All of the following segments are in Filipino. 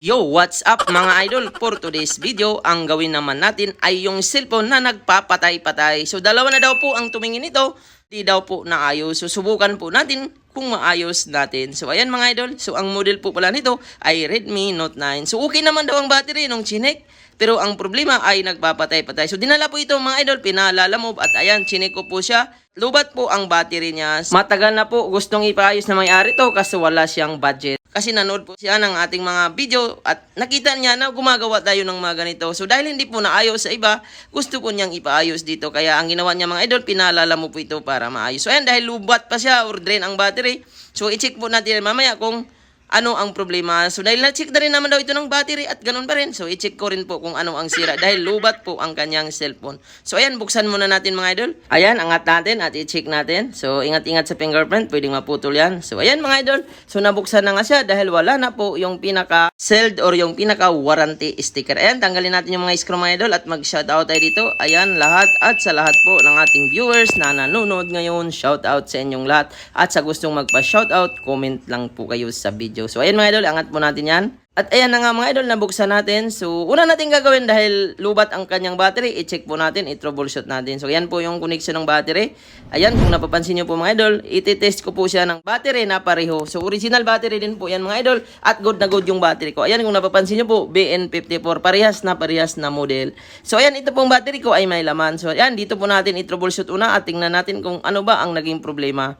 Yo, what's up mga idol? For today's video, ang gawin naman natin ay yung cellphone na nagpapatay-patay. So dalawa na daw po ang tumingin ito, di daw po naayos. So subukan po natin kung maayos natin. So ayan mga idol, so ang model po pala nito ay Redmi Note 9. So okay naman daw ang battery nung chinek. Pero ang problema ay nagpapatay-patay. So dinala po ito mga idol, pinaalala mo at ayan, chinek ko po siya. Lubat po ang battery niya. Matagal na po gustong ipaayos na may-ari to kasi wala siyang budget. Kasi nanood po siya ng ating mga video at nakita niya na gumagawa tayo ng mga ganito. So dahil hindi po naayos sa iba, gusto po niyang ipaayos dito. Kaya ang ginawa niya mga idol, pinaalala mo po ito para maayos. So ayan, dahil lubat pa siya or drain ang battery. So i-check po natin mamaya kung ano ang problema. So dahil na-check na rin naman daw ito ng battery at ganun pa rin. So i-check ko rin po kung ano ang sira dahil lubat po ang kanyang cellphone. So ayan, buksan muna natin mga idol. Ayan, angat natin at i-check natin. So ingat-ingat sa fingerprint, pwedeng maputol yan. So ayan mga idol, so nabuksan na nga siya dahil wala na po yung pinaka sealed or yung pinaka warranty sticker. Ayan, tanggalin natin yung mga screw mga idol at mag-shoutout tayo dito. Ayan, lahat at sa lahat po ng ating viewers na nanonood ngayon, shoutout sa inyong lahat. At sa gustong magpa-shoutout, comment lang po kayo sa video. So ayan mga idol, angat po natin yan. At ayan na nga mga idol, nabuksan natin. So, una natin gagawin dahil lubat ang kanyang battery, i-check po natin, i-troubleshoot natin. So, yan po yung connection ng battery. Ayan, kung napapansin nyo po mga idol, iti-test ko po siya ng battery na pareho. So, original battery din po yan mga idol. At good na good yung battery ko. Ayan, kung napapansin nyo po, BN54, parehas na parehas na model. So, ayan, ito pong battery ko ay may laman. So, ayan, dito po natin i-troubleshoot una at tingnan natin kung ano ba ang naging problema.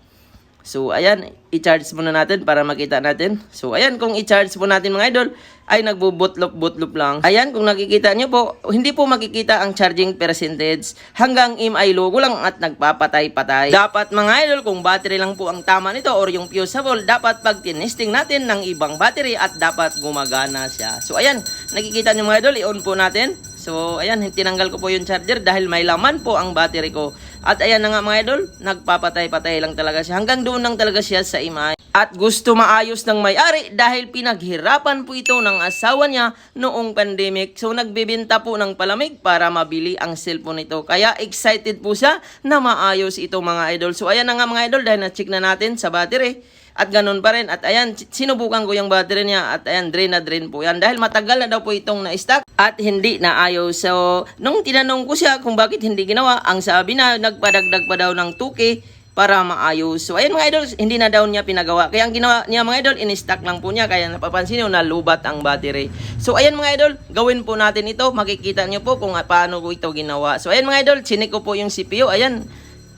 So, ayan, i-charge muna natin para makita natin. So, ayan, kung i-charge po natin mga idol, ay nagbo-bootloop-bootloop lang. Ayan, kung nakikita nyo po, hindi po makikita ang charging percentage hanggang MI logo lang at nagpapatay-patay. Dapat mga idol, kung battery lang po ang tama nito or yung fusible, dapat pag tinesting natin ng ibang battery at dapat gumagana siya. So, ayan, nakikita nyo mga idol, i-on po natin. So, ayan, tinanggal ko po yung charger dahil may laman po ang battery ko. At ayan na nga mga idol, nagpapatay-patay lang talaga siya. Hanggang doon lang talaga siya sa imay. At gusto maayos ng may-ari dahil pinaghirapan po ito ng asawa niya noong pandemic. So nagbibenta po ng palamig para mabili ang cellphone nito. Kaya excited po siya na maayos ito mga idol. So ayan na nga mga idol dahil na-check na natin sa battery. At ganun pa rin. At ayan, sinubukan ko yung battery niya. At ayan, drain na drain po yan. Dahil matagal na daw po itong na-stock at hindi naayos. So, nung tinanong ko siya kung bakit hindi ginawa, ang sabi na nagpadagdag pa daw ng 2K para maayos. So, ayan mga idol, hindi na daw niya pinagawa. Kaya ang ginawa niya mga idol, in-stock lang po niya. Kaya napapansin niyo na lubat ang battery. So, ayan mga idol, gawin po natin ito. Makikita niyo po kung paano ko ito ginawa. So, ayan mga idol, chinik ko po yung CPU. Ayan,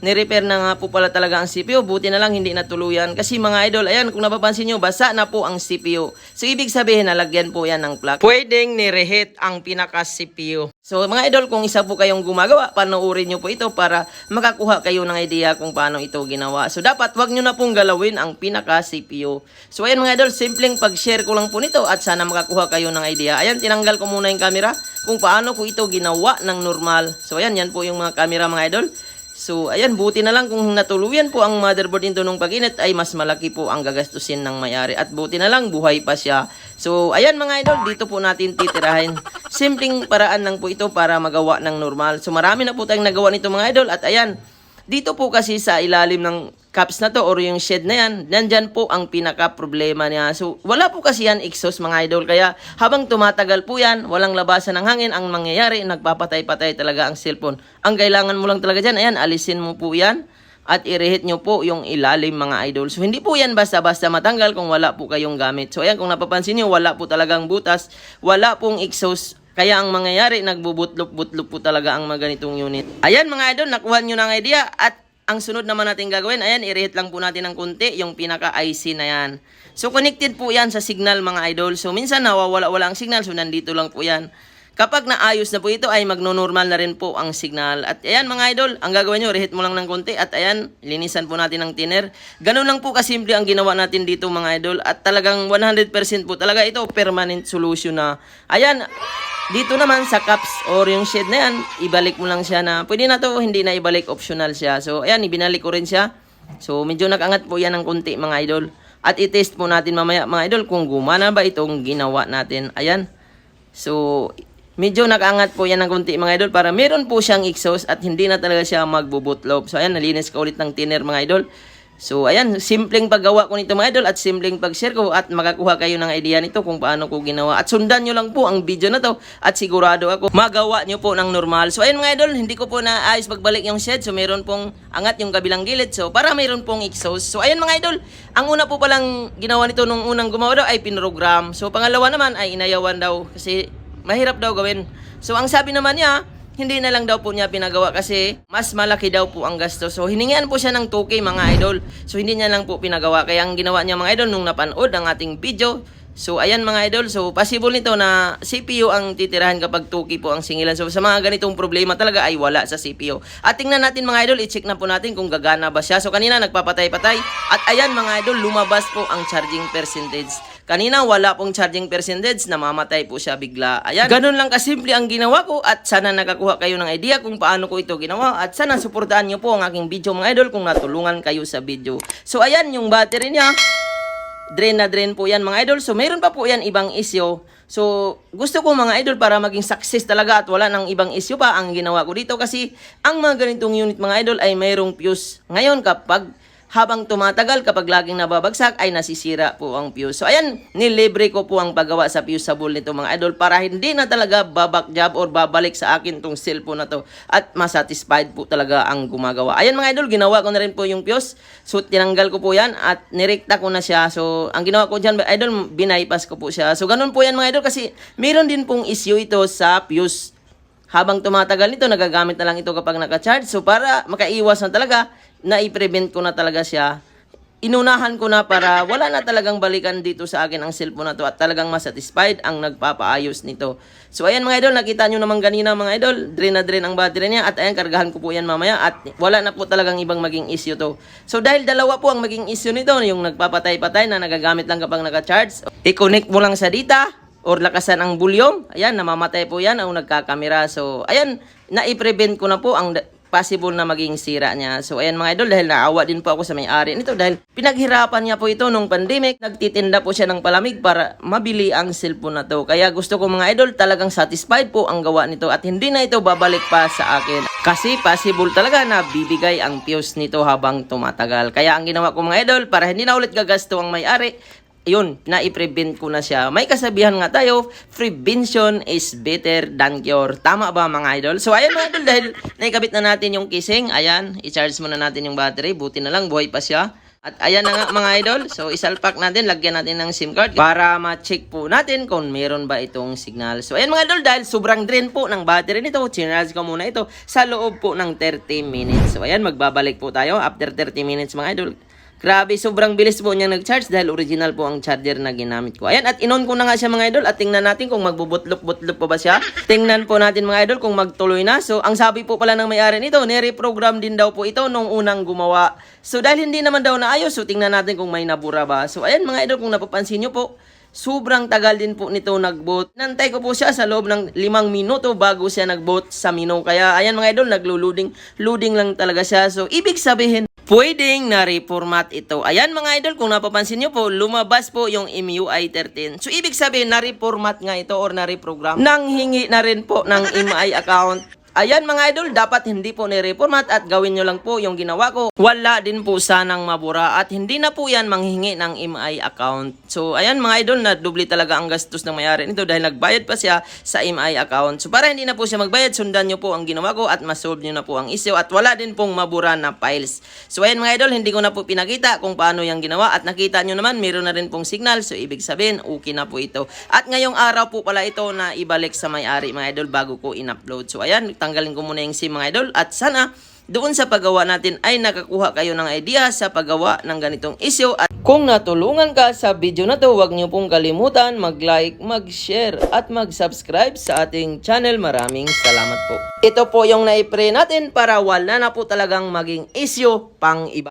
Nirepair na nga po pala talaga ang CPU. Buti na lang hindi natuluyan. Kasi mga idol, ayan, kung napapansin nyo, basa na po ang CPU. So, ibig sabihin, nalagyan po yan ng plug. Pwedeng nirehit ang pinaka-CPU. So, mga idol, kung isa po kayong gumagawa, panoorin nyo po ito para makakuha kayo ng idea kung paano ito ginawa. So, dapat wag nyo na pong galawin ang pinaka-CPU. So, ayan mga idol, simpleng pag-share ko lang po nito at sana makakuha kayo ng idea. Ayan, tinanggal ko muna yung camera kung paano ko ito ginawa ng normal. So, ayan, yan po yung mga camera mga idol. So, ayan, buti na lang kung natuluyan po ang motherboard nito nung pag-init ay mas malaki po ang gagastusin ng may-ari. At buti na lang, buhay pa siya. So, ayan mga idol, dito po natin titirahin. Simpleng paraan lang po ito para magawa ng normal. So, marami na po tayong nagawa nito mga idol. At ayan, dito po kasi sa ilalim ng caps na to or yung shed na yan, nandyan po ang pinaka problema niya. So, wala po kasi yan exhaust mga idol. Kaya habang tumatagal po yan, walang labasan ng hangin, ang mangyayari, nagpapatay-patay talaga ang cellphone. Ang kailangan mo lang talaga dyan, ayan, alisin mo po yan at i-reheat nyo po yung ilalim mga idol. So, hindi po yan basta-basta matanggal kung wala po kayong gamit. So, ayan, kung napapansin nyo, wala po talagang butas, wala pong exhaust kaya ang mangyayari, nagbubutlop-butlop po talaga ang mga ganitong unit. Ayan mga idol, nakuha nyo ng idea at ang sunod naman natin gagawin, ayan, i-rate lang po natin ng konti yung pinaka-IC na yan. So connected po yan sa signal mga idol. So minsan nawawala-wala ang signal, so nandito lang po yan. Kapag naayos na po ito ay magno-normal na rin po ang signal. At ayan mga idol, ang gagawin nyo, rehit mo lang ng konti. At ayan, linisan po natin ng thinner. Ganun lang po kasimple ang ginawa natin dito mga idol. At talagang 100% po talaga ito permanent solution na. Ayan, dito naman sa cups or yung shed na yan, ibalik mo lang siya na, pwede na to, hindi na ibalik, optional siya. So, ayan, ibinalik ko rin siya. So, medyo nakangat po yan ng konti mga idol. At i-test po natin mamaya mga idol kung gumana ba itong ginawa natin. Ayan. So, medyo nakaangat po yan ng konti mga idol para meron po siyang exhaust at hindi na talaga siya magbubutlop. So, ayan, nalinis ko ulit ng thinner mga idol. So, ayan, simpleng paggawa ko nito mga idol at simpleng pag-share ko at makakuha kayo ng idea nito kung paano ko ginawa. At sundan nyo lang po ang video na to at sigurado ako magawa nyo po ng normal. So, ayun mga idol, hindi ko po naayos pagbalik yung shed. So, meron pong angat yung kabilang gilid. So, para meron pong exhaust. So, ayun mga idol, ang una po palang ginawa nito nung unang gumawa daw ay pinrogram. So, pangalawa naman ay inayawan daw kasi mahirap daw gawin. So, ang sabi naman niya, hindi na lang daw po niya pinagawa kasi mas malaki daw po ang gasto. So, hiningian po siya ng 2K mga idol. So, hindi niya lang po pinagawa. Kaya ang ginawa niya mga idol nung napanood ang ating video, So, ayan mga idol. So, possible nito na CPU ang titirahan kapag 2K po ang singilan. So, sa mga ganitong problema talaga ay wala sa CPU. At tingnan natin mga idol, i-check na po natin kung gagana ba siya. So, kanina nagpapatay-patay. At ayan mga idol, lumabas po ang charging percentage. Kanina wala pong charging percentage, namamatay po siya bigla. Ayan, ganun lang kasimple ang ginawa ko at sana nakakuha kayo ng idea kung paano ko ito ginawa at sana suportahan nyo po ang aking video mga idol kung natulungan kayo sa video. So ayan yung battery niya, drain na drain po yan mga idol. So meron pa po yan ibang issue. So gusto ko mga idol para maging success talaga at wala nang ibang issue pa ang ginawa ko dito kasi ang mga ganitong unit mga idol ay mayroong fuse. Ngayon kapag habang tumatagal kapag laging nababagsak ay nasisira po ang fuse. So ayan, nilibre ko po ang paggawa sa fuseable nito mga idol para hindi na talaga babak job or babalik sa akin tong cellphone na to at masatisfied po talaga ang gumagawa. Ayan mga idol, ginawa ko na rin po yung fuse. So tinanggal ko po yan at nirekta ko na siya. So ang ginawa ko dyan, idol, binaypas ko po siya. So ganun po yan mga idol kasi meron din pong issue ito sa fuse habang tumatagal nito, nagagamit na lang ito kapag naka-charge. So, para makaiwas na talaga, na-prevent ko na talaga siya. Inunahan ko na para wala na talagang balikan dito sa akin ang cellphone na to at talagang masatisfied ang nagpapaayos nito. So, ayan mga idol, nakita nyo naman kanina mga idol, drain na drain ang battery niya at ayan, kargahan ko po yan mamaya at wala na po talagang ibang maging issue to. So, dahil dalawa po ang maging issue nito, yung nagpapatay-patay na nagagamit lang kapag naka-charge, i-connect mo lang sa data, or lakasan ang bulyong, ayan, namamatay po yan ang nagkakamera. So, ayan, na-prevent ko na po ang possible na maging sira niya. So, ayan mga idol, dahil naawa din po ako sa may-ari nito dahil pinaghirapan niya po ito nung pandemic. Nagtitinda po siya ng palamig para mabili ang cellphone na to. Kaya gusto ko mga idol, talagang satisfied po ang gawa nito at hindi na ito babalik pa sa akin. Kasi possible talaga na bibigay ang fuse nito habang tumatagal. Kaya ang ginawa ko mga idol, para hindi na ulit gagasto ang may-ari, yun, na-prevent ko na siya. May kasabihan nga tayo, prevention is better than cure. Tama ba mga idol? So, ayan mga idol, dahil naikabit na natin yung kising, ayan, i-charge muna natin yung battery. Buti na lang, buhay pa siya. At ayan na nga mga idol, so isalpak natin, lagyan natin ng SIM card para ma-check po natin kung meron ba itong signal. So ayan mga idol, dahil sobrang drain po ng battery nito, chinarge ko muna ito sa loob po ng 30 minutes. So ayan, magbabalik po tayo after 30 minutes mga idol. Grabe, sobrang bilis po niya nag-charge dahil original po ang charger na ginamit ko. Ayan, at inon ko na nga siya mga idol at tingnan natin kung magbubutlok-butlok pa ba siya. Tingnan po natin mga idol kung magtuloy na. So, ang sabi po pala ng may-ari nito, nire-program din daw po ito nung unang gumawa. So, dahil hindi naman daw naayos, so tingnan natin kung may nabura ba. So, ayan mga idol, kung napapansin nyo po, Sobrang tagal din po nito nag-boot. Nantay ko po siya sa loob ng limang minuto bago siya nag-boot sa mino. Kaya ayan mga idol, naglo-loading. Loading lang talaga siya. So, ibig sabihin, pwedeng na-reformat ito. Ayan mga idol, kung napapansin nyo po, lumabas po yung MUI 13. So, ibig sabihin, na-reformat nga ito or na-reprogram. Nang hingi na rin po ng MUI account Ayan mga idol, dapat hindi po ni-reformat at gawin nyo lang po yung ginawa ko. Wala din po sanang mabura at hindi na po yan manghingi ng MI account. So ayan mga idol, na dubli talaga ang gastos ng mayari nito dahil nagbayad pa siya sa MI account. So para hindi na po siya magbayad, sundan nyo po ang ginawa ko at masolve nyo na po ang issue at wala din pong mabura na files. So ayan mga idol, hindi ko na po pinakita kung paano yung ginawa at nakita nyo naman, meron na rin pong signal. So ibig sabihin, okay na po ito. At ngayong araw po pala ito na ibalik sa may-ari mga idol bago ko in-upload. So ayan, tanggalin ko muna yung SIM mga idol at sana doon sa paggawa natin ay nakakuha kayo ng idea sa paggawa ng ganitong issue at kung natulungan ka sa video na to, huwag niyo pong kalimutan mag-like, mag-share at mag-subscribe sa ating channel. Maraming salamat po. Ito po yung naipre natin para wala na po talagang maging issue pang iba.